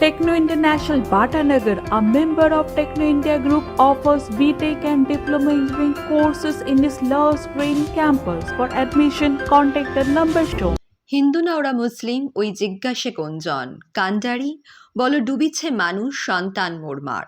Techno International Bhatanagar, a member of Techno India Group, offers BTEC and Diploma Engineering courses in its Love Green campus. For admission, contact the number shown. Hindu না ওরা মুসলিম ওই জিজ্ঞাসে কোনজন কান্ডারি বল ডুবিছে মানুষ সন্তান মোরমার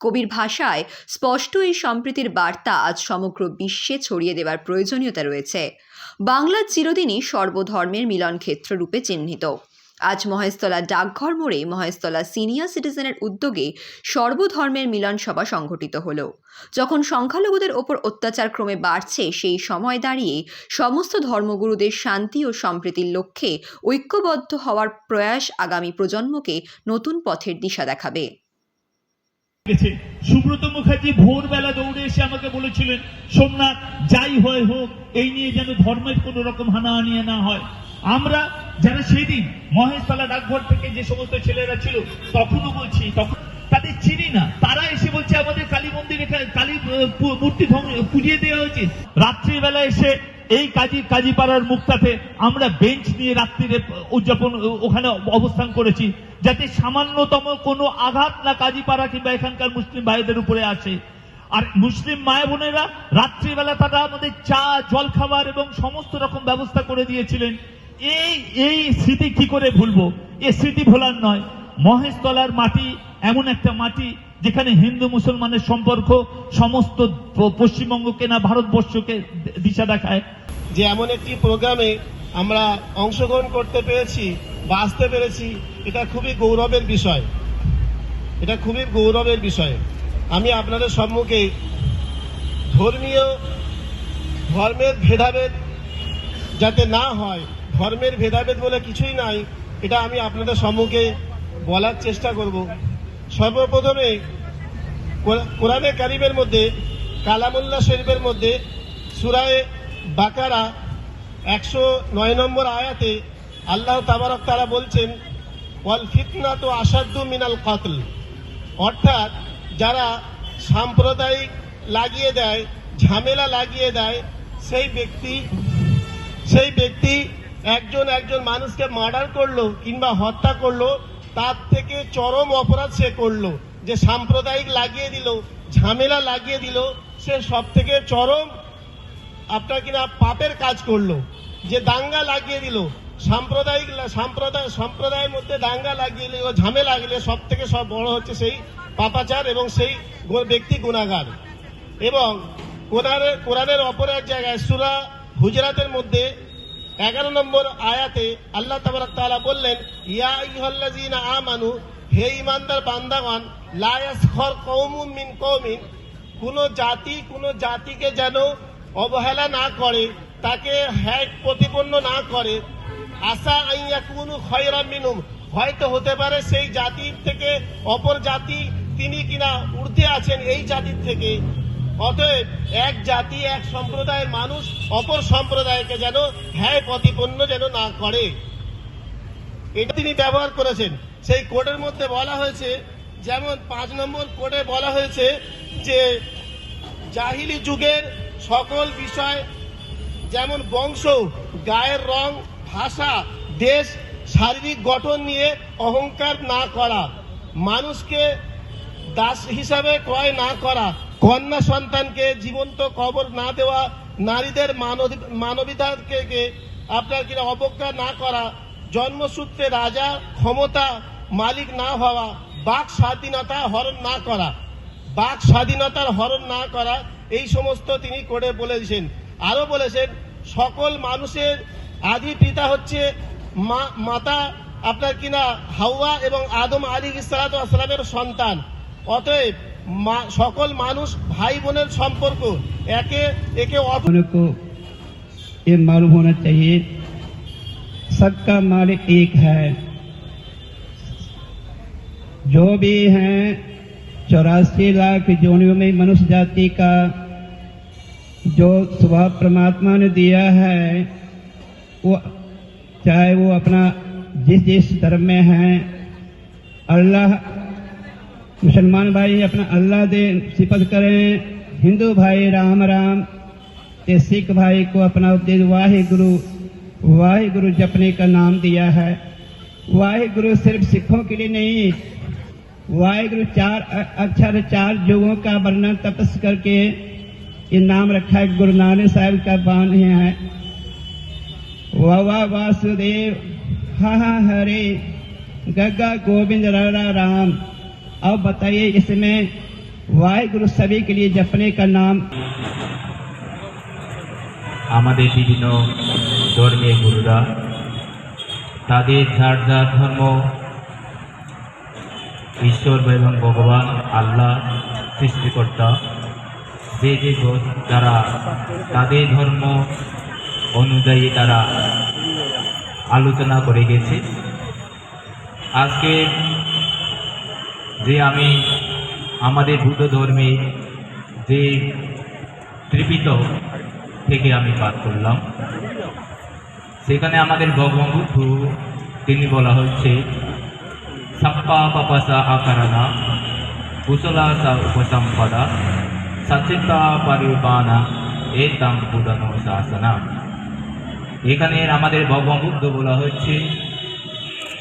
কবির ভাষায় স্পষ্ট এই সম্প্রীতির বার্তা আজ সমগ্র বিশ্বে ছড়িয়ে দেওয়ার প্রয়োজনীয়তা রয়েছে বাংলা চিরদিনই সর্বধর্মের মিলন ক্ষেত্র রূপে চিহ্নিত আজ মহেশতলা ডাকঘর মোড়ে মহেশতলা সিনিয়র সিটিজেনের উদ্যোগে সর্বধর্মের মিলন সভা সংঘটিত হল। যখন সংখ্যালঘুদের ওপর অত্যাচার ক্রমে বাড়ছে, সেই সময় দাঁড়িয়ে সমস্ত ধর্মগুরুদের শান্তি ও সম্প্রীতির লক্ষ্যে ঐক্যবদ্ধ হওয়ার প্রয়াস আগামী প্রজন্মকে নতুন পথের দিশা দেখাবে। সুব্রত মুখার্জি ভোরবেলা দৌড়ে এসে আমাকে বলেছিলেন, সোমনাথ, যাই হয় হোক, এই নিয়ে যেন ধর্মের কোন রকম হানাহানি না হয়। আমরা যারা সেদিন মহেশতলা ডাকঘর থেকে যে সমস্ত ছেলেরা ছিল, তখনও বলছি, তখন তাদের চিনি না। তারা এসে বলছে, আমাদের কালী মন্দিরে কালী মূর্তি পুড়িয়ে দেওয়া হয়েছে। রাত্রিবেলা এসে এই কাজী, কাজীপাড়ার মুক্তাতে আমরা বেঞ্চ নিয়ে রাত্রিরে উদযাপন ওখানে অবস্থান করেছি, যাতে সামান্যতম কোনো আঘাত না কাজীপাড়া কিংবা এখানকার মুসলিম ভাইদের উপরে আসে। আর মুসলিম মায়া বোনেরা রাত্রিবেলা তারা আমাদের চা জল খাবার এবং সমস্ত রকম ব্যবস্থা করে দিয়েছিলেন। এই এই স্মৃতি কি করে ভুলবো? এ স্মৃতি ভোলার নয়। মহেশতলার মাটি এমন একটা মাটি যেখানে হিন্দু মুসলমানের সম্পর্ক সমস্ত পশ্চিমবঙ্গকে না ভারতবর্ষকে দিশা দেখায়। যে এমন একটি প্রোগ্রামে আমরা অংশগ্রহণ করতে পেরেছি, বাঁচতে পেরেছি, এটা খুবই গৌরবের বিষয়। এটা খুবই গৌরবের বিষয়। আমি আপনাদের সম্মুখে ধর্মীয় ধর্মের ভেদাভেদ যাতে না হয় ধর্মের ভেদাভেদ বলে কিছুই নাই, এটা আমি আপনাদের সম্মুখে বলার চেষ্টা করব। সর্বপ্রথমে কোরআ- কোরআনে কারিমের মধ্যে, কালামুল্লাহ শরীফের মধ্যে সুরায় বাকারা একশো নয় নম্বর আয়াতে আল্লাহ তাবারক তারা বলছেন, ওয়াল ফিতনা তো আসাদ্দু মিনাল কাতল। অর্থাৎ যারা সাম্প্রদায়িক লাগিয়ে দেয়, ঝামেলা লাগিয়ে দেয়, সেই ব্যক্তি সেই ব্যক্তি একজন একজন মানুষকে মার্ডার করল কিংবা হত্যা করল, তার থেকে চরম অপরাধ সে করল। যে সাম্প্রদায়িক লাগিয়ে দিল, ঝামেলা লাগিয়ে দিল, সে সব থেকে চরম আপনার কিনা পাপের কাজ করল। যে দাঙ্গা লাগিয়ে দিল, সাম্প্রদায়িক সাম্প্রদায় সম্প্রদায়ের মধ্যে দাঙ্গা লাগিয়ে দিল, ঝামেলা লাগিয়ে সব থেকে সব বড় হচ্ছে সেই পাপাচার এবং সেই ব্যক্তি গুণাগার। এবং কোরআনের কোরআনের অপর এক জায়গায় সুরা হুজরাতের মধ্যে এগারো নম্বর আয়াতে আল্লাহ তাবারাক বললেন, ইয়া আইয়ুহাল্লাযীনা আমানু, হে ইমানদার বান্দাগণ, লা ইয়াসখর কওমুম মিন কওমিন, কোন জাতি কোন জাতিকে যেন অবহেলা না করে, তাকে হ্যাক প্রতিপন্ন না করে। আশা আইয়া কোনো খয়রা মিনুম হয়তো হতে পারে সেই জাতির থেকে অপর জাতি তিনি কিনা ঊর্ধ্বে আছেন এই জাতির থেকে। অতএব এক জাতি, এক সম্প্রদায়ের মানুষ অপর সম্প্রদায়কে যেন হ্যায় প্রতিপন্ন যেন না করে। এটা তিনি ব্যবহার করেছেন। সেই কোডের মধ্যে বলা হয়েছে, যেমন পাঁচ নম্বর কোডে বলা হয়েছে যে, জাহিলি যুগের সকল বিষয়, যেমন বংশ, গায়ের রং, ভাষা, দেশ, শারীরিক গঠন নিয়ে অহংকার না করা, মানুষকে দাস হিসাবে ক্রয় না করা কন্যা সন্তানকে জীবন্ত কবর না দেওয়া, নারীদের মানব- মানবিকতাকে আপনার কিনা অবজ্ঞা না করা, জন্মসূত্রে রাজা, ক্ষমতা মালিক না হওয়া, বাক স্বাধীনতা হরণ না করা, বাক স্বাধীনতার হরণ না করা, এই সমস্ত তিনি করে বলেছেন। আরও বলেছেন, সকল মানুষের আদি পিতা হচ্ছে মাতা আপনার কিনা হাওয়া এবং আদম আলী ইসলামের সন্তান। অতএব সকল মানুষ ভাই বোনের সম্পর্ক একে একে অপ- उन को ये मालूम होना चाहिए सबका मालिक एक है जो भी हैं चौरासी लाख जोनियों में मनुष्य जाति का जो स्वभाव परमात्मा ने दिया है वो चाहे वो अपना जिस जिस धर्म में है अल्लाह मुसलमान भाई, अपना अल्लाह दे सिफत करें। हिंदू भाई, राम राम। ते सिख भाई को अपना उपदेश वाहे गुरु वाहे गुरु जपने का नाम दिया है। वाहिगुरु सिर्फ़ सिखों के लिए नहीं, वाहिगुरु चार अक्षर चार युगों का वर्णन तपस करके ये नाम रखा है। गुरु नानक साहब का बान है। वाह वासुदेव। हा हा, हरे। गगा, गोविंद रा राम। अब बताइए इसमें वाहिगुरु सभी के लिए जपने का नाम আমাদের বিভিন্ন ধর্মীয় গুরুরা তাদের যার যার ধর্ম ঈশ্বর এবং ভগবান আল্লাহ সৃষ্টিকর্তা যে যে গ- যারা তাদের ধর্ম অনুযায়ী তারা আলোচনা করে গেছে আজকে যে আমি আমাদের বুদ্ধ ধর্মে যে ত্রিপিটক থেকে আমি পাঠ করলাম। সেখানে আমাদের ভগবন্ধু তিনি বলা হচ্ছে সাপ্পা পাপাসা আকারানা কুশলাসা উপসম্পদা সচেতা পরিবানা এ তাম বুদানো শাসনা। এখানে আমাদের ভগবান বুদ্ধ বলা হচ্ছে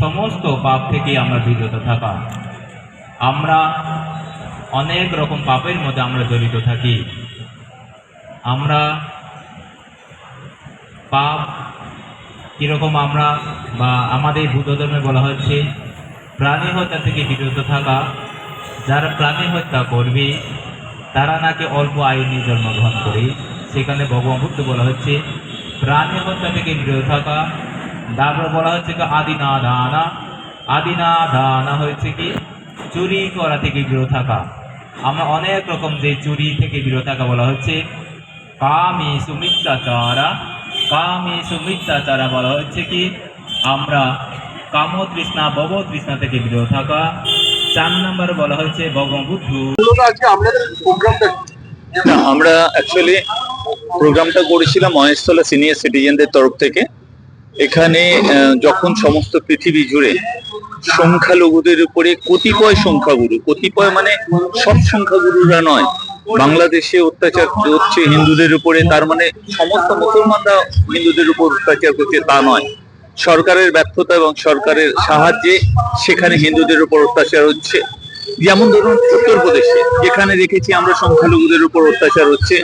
সমস্ত পাপ থেকে আমরা বিরত থাকা। আমরা অনেক রকম পাপের মধ্যে আমরা জড়িত থাকি। আমরা পাপ কীরকম আমরা বা আমাদের বুদ্ধ ধর্মে বলা হচ্ছে, প্রাণী হত্যা থেকে বিরত থাকা। যারা প্রাণী হত্যা করবে, তারা নাকি অল্প আয়ু নিয়ে জন্মগ্রহণ করে। সেখানে ভগবান বুদ্ধ বলা হচ্ছে, প্রাণী হত্যা থেকে বিরত থাকা। তারপর বলা হচ্ছে কি আদি আদিনা দানা আদিনা দানা হয়েছে কি? চুরি করা থেকে বিরত থাকা। আমরা অনেক রকম যে চুরি থেকে বিরত থাকা বলা হচ্ছে কামে সুমিত্রাচারা কামে সুমিত্রাচারা বলা হচ্ছে কি আমরা কাম তৃষ্ণা ভব তৃষ্ণা থেকে বিরত থাকা। চার নম্বর বলা হচ্ছে ভগবান বুদ্ধ। আমরা অ্যাকচুয়ালি প্রোগ্রামটা করেছিলাম মহেশতলা সিনিয়র সিটিজেনদের তরফ থেকে। এখানে আহ, যখন সমস্ত পৃথিবী জুড়ে সংখ্যালঘুদের উপরে কতিপয় সংখ্যাগুরু, কতিপয় মানে সব সংখ্যাগুরুরা নয়। বাংলাদেশে অত্যাচার হচ্ছে হিন্দুদের উপরে, তার মানে সমস্ত মুসলমানরা হিন্দুদের উপর অত্যাচার করছে, তা নয়। সরকারের ব্যর্থতা এবং সরকারের সাহায্যে সেখানে হিন্দুদের উপর অত্যাচার হচ্ছে। যেমন ধরুন উত্তরপ্রদেশে যেখানে দেখেছি আমরা সংখ্যালঘুদের উপর অত্যাচার হচ্ছে,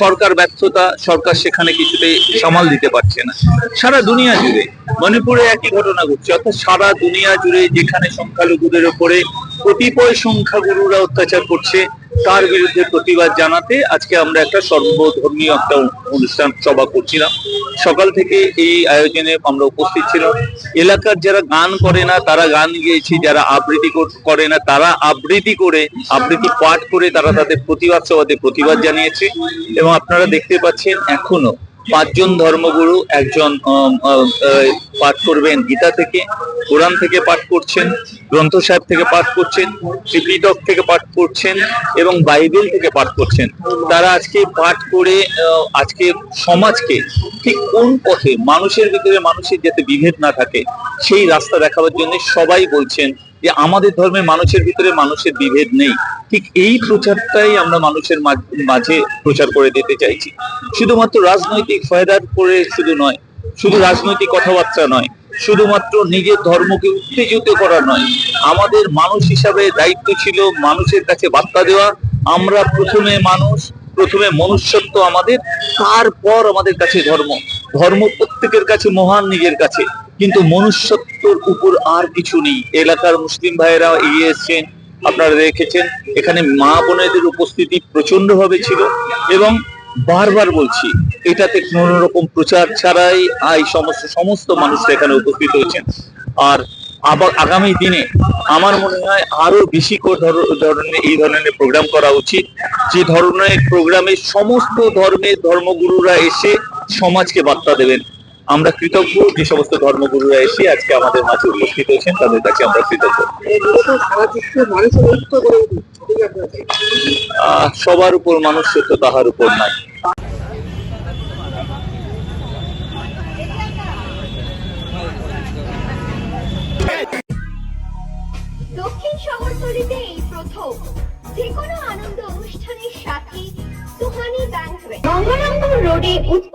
সরকার ব্যর্থতা সরকার সেখানে কিছুতেই সামাল দিতে পারছে না। সারা দুনিয়া জুড়ে, মণিপুরে একই ঘটনা ঘটছে, অর্থাৎ সারা দুনিয়া জুড়ে যেখানে সংখ্যালঘুদের উপরে কতিপয় সংখ্যাগুরুরা অত্যাচার করছে তার বিরুদ্ধে প্রতিবাদ জানাতে আজকে আমরা একটা সর্বধর্মীয় একটা অনুষ্ঠান সভা করছিলাম। সকাল থেকে এই আয়োজনে আমরা উপস্থিত ছিলাম। এলাকার যারা গান করে না, তারা গান গেয়েছি। যারা আবৃত্তি করে না, তারা আবৃত্তি করে, আবৃত্তি পাঠ করে তারা তাদের প্রতিবাদ সভাতে প্রতিবাদ জানিয়েছে। এবং আপনারা দেখতে পাচ্ছেন এখনও পাঁচজন ধর্মগুরু একজন পাঠ করবেন গীতা থেকে, কোরআন থেকে পাঠ করছেন গ্রন্থ সাহেব থেকে পাঠ করছেন, ত্রিপিটক থেকে পাঠ করছেন এবং বাইবেল থেকে পাঠ করছেন। তারা আজকে পাঠ করে আজকে সমাজকে ঠিক কোন পথে মানুষের ভিতরে মানুষের যাতে বিভেদ না থাকে, সেই রাস্তা দেখাবার জন্য সবাই বলছেন যে আমাদের ধর্মে মানুষের ভিতরে মানুষের বিভেদ নেই। ঠিক এই প্রচারটাই আমরা মানুষের মাঝ- মাঝে প্রচার করে দিতে চাইছি। শুধুমাত্র রাজনৈতিক ফায়দার করে শুধু নয়, শুধু রাজনৈতিক কথাবার্তা নয়, শুধুমাত্র নিজের ধর্মকে উত্তেজিত করা নয়। আমাদের মানুষ হিসাবে দায়িত্ব ছিল মানুষের কাছে বার্তা দেওয়া। আমরা প্রথমে মানুষ, প্রথমে মনুষ্যত্ব আমাদের, তারপর আমাদের কাছে ধর্ম। ধর্ম প্রত্যেকের কাছে মহান নিজের কাছে। কিন্তু মনুষ্যত্বর উপর আর কিছু নেই। এলাকার মুসলিম ভাইয়েরা এগিয়ে এসছেন, আপনারা দেখেছেন, এখানে মা বোনেদের উপস্থিতি প্রচণ্ড ভাবে ছিল এবং বারবার বলছি, এটাতে কোন রকম প্রচার ছাড়াই এই সমস্ত সমস্ত মানুষরা এখানে উপস্থিত হয়েছেন। আর আবার আগামী দিনে আমার মনে হয় আরও বেশি ধরনের এই ধরনের প্রোগ্রাম করা উচিত। যে ধরনের প্রোগ্রামে সমস্ত ধর্মের ধর্মগুরুরা এসে সমাজকে বার্তা দেবেন। আমরা কৃতজ্ঞ, যে সমস্ত ধর্মগুরুরা এসে আজকে আমাদের মাঝে উপস্থিত হয়েছেন, তাদের কাছে আমরা কৃতজ্ঞ। সবার উপর মানুষ তো তাহার উপর নাই। দক্ষিণ শহরতলিতে এই প্রথম যে কোনো আনন্দ অনুষ্ঠানের সাথে সুহানি ব্যাংকুয়েট গঙ্গারামপুর রোডে দত্ত